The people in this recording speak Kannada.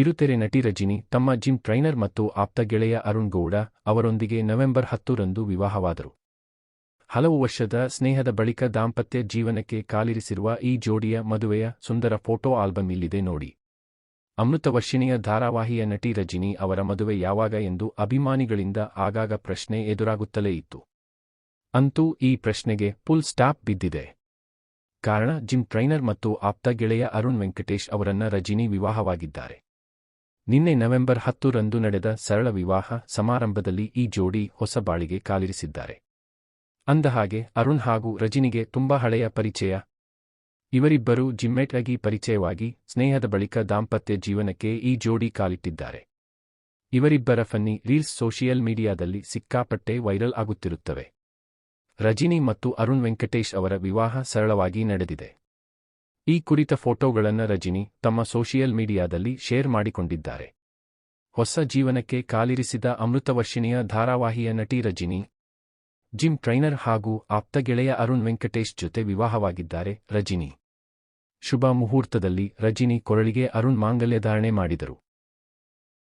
ಕಿರುತೆರೆ ನಟಿ ರಜಿನಿ, ತಮ್ಮ ಜಿಮ್ ಟ್ರೈನರ್ ಮತ್ತು ಆಪ್ತ ಗೆಳೆಯ ಅರುಣ್ ಗೌಡ ಅವರೊಂದಿಗೆ ನವೆಂಬರ್ ಹತ್ತರಂದು ವಿವಾಹವಾದರು. ಹಲವು ವರ್ಷದ ಸ್ನೇಹದ ಬಳಿಕ ದಾಂಪತ್ಯ ಜೀವನಕ್ಕೆ ಕಾಲಿರಿಸಿರುವ ಈ ಜೋಡಿಯ ಮದುವೆಯ ಸುಂದರ ಫೋಟೋ ಆಲ್ಬಮ್ ಇಲ್ಲಿದೆ ನೋಡಿ. ಅಮೃತವರ್ಷಿಣಿಯ ಧಾರಾವಾಹಿಯ ನಟಿ ರಜಿನಿ ಅವರ ಮದುವೆ ಯಾವಾಗ ಎಂದು ಅಭಿಮಾನಿಗಳಿಂದ ಆಗಾಗ ಪ್ರಶ್ನೆ ಎದುರಾಗುತ್ತಲೇ ಇತ್ತು. ಅಂತೂ ಈ ಪ್ರಶ್ನೆಗೆ ಫುಲ್ ಸ್ಟಾಪ್ ಬಿದ್ದಿದೆ. ಕಾರಣ ಜಿಮ್ ಟ್ರೈನರ್ ಮತ್ತು ಆಪ್ತ ಗೆಳೆಯ ಅರುಣ್ ವೆಂಕಟೇಶ್ ಅವರನ್ನ ರಜಿನಿ ವಿವಾಹವಾಗಿದ್ದಾರೆ. ನಿನ್ನೆ ನವೆಂಬರ್ ಹತ್ತರಂದು ನಡೆದ ಸರಳ ವಿವಾಹ ಸಮಾರಂಭದಲ್ಲಿ ಈ ಜೋಡಿ ಹೊಸ ಬಾಳಿಗೆ ಕಾಲಿರಿಸಿದ್ದಾರೆ. ಅಂದಹಾಗೆ, ಅರುಣ್ ಹಾಗೂ ರಜಿನಿಗೆ ತುಂಬಾ ಹಳೆಯ ಪರಿಚಯ. ಇವರಿಬ್ಬರೂ ಜಿಮ್ಮೆಟ್ ಪರಿಚಯವಾಗಿ ಸ್ನೇಹದ ಬಳಿಕ ದಾಂಪತ್ಯ ಜೀವನಕ್ಕೆ ಈ ಜೋಡಿ ಕಾಲಿಟ್ಟಿದ್ದಾರೆ. ಇವರಿಬ್ಬರ ಫನ್ನಿ ರೀಲ್ಸ್ ಸೋಷಿಯಲ್ ಮೀಡಿಯಾದಲ್ಲಿ ಸಿಕ್ಕಾಪಟ್ಟೆ ವೈರಲ್ ಆಗುತ್ತಿರುತ್ತವೆ. ರಜಿನಿ ಮತ್ತು ಅರುಣ್ ವೆಂಕಟೇಶ್ ಅವರ ವಿವಾಹ ಸರಳವಾಗಿ ನಡೆದಿದೆ. ಈ ಕುರಿತ ಫೋಟೋಗಳನ್ನು ರಜಿನಿ ತಮ್ಮ ಸೋಷಿಯಲ್ ಮೀಡಿಯಾದಲ್ಲಿ ಶೇರ್ ಮಾಡಿಕೊಂಡಿದ್ದಾರೆ. ಹೊಸ ಜೀವನಕ್ಕೆ ಕಾಲಿರಿಸಿದ ಅಮೃತವರ್ಷಿಣಿಯ ಧಾರಾವಾಹಿಯ ನಟಿ ರಜಿನಿ, ಜಿಮ್ ಟ್ರೈನರ್ ಹಾಗೂ ಆಪ್ತ ಗೆಳೆಯ ಅರುಣ್ ವೆಂಕಟೇಶ್ ಜೊತೆ ವಿವಾಹವಾಗಿದ್ದಾರೆ ರಜಿನಿ. ಶುಭ ಮುಹೂರ್ತದಲ್ಲಿ ರಜಿನಿ ಕೊರಳಿಗೆ ಅರುಣ್ ಮಾಂಗಲ್ಯ ಧಾರಣೆ ಮಾಡಿದರು.